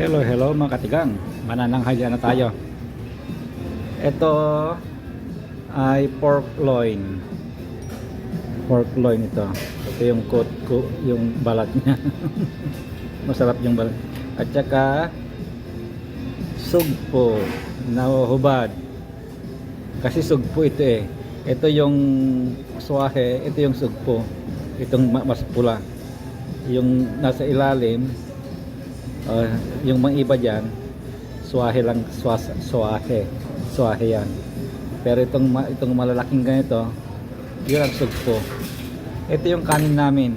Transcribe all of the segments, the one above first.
Hello, hello mga katigang. Manananghali na tayo. Ito ay pork loin. Pork loin ito. Ito yung coat ko, yung balat niya. Masarap yung balat. At saka sugpo na hubad. Kasi sugpo ito eh. Ito yung swahe, ito yung sugpo. Itong ma- mas pula. Yung nasa ilalim, Uh, yung mga iba dyan, swahe lang, swas, swahe, swahe yan. Pero itong, itong malalaking ganito, yun ang sugpo. Ito yung kanin namin.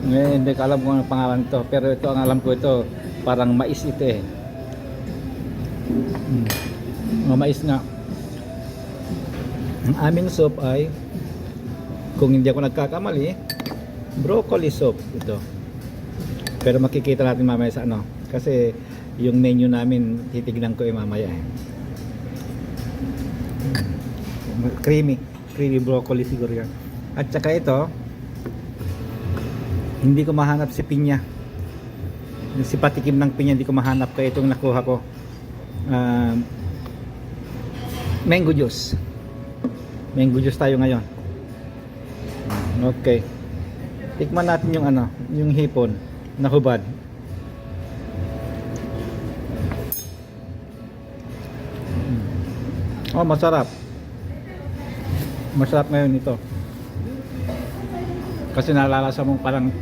Ngayon, hindi ko alam kung ano pangalan ito. Pero ito, ang alam ko ito, parang mais ito eh. Hmm. Mais nga. Ang aming soup ay, kung hindi ako nagkakamali, broccoli soup ito. Pero makikita natin mamaya sa ano. Kasi yung menu namin titignan ko eh mamaya eh. Creamy. Creamy broccoli siguro yan. At saka ito, hindi ko mahanap si pinya. Si patikim ng pinya hindi ko mahanap kaya itong nakuha ko. Um, mango juice. Mango juice tayo ngayon. Okay. Tikman natin yung ano, yung hipon na hubad. Oh, masarap. Masarap ngayon ito. Kasi nalalasa mo parang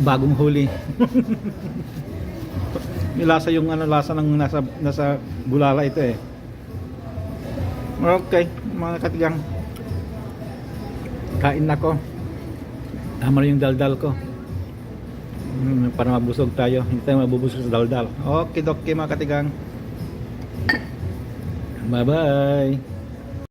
bagong huli. Yung lasa yung ano lasa ng nasa nasa bulala ito eh. Okay, mga katigang. Kain na ko. Tama yung daldal ko. Hmm, para mabusog tayo. Hindi tayo mabubusog sa daldal. Okay, okay mga katigang. Bye-bye.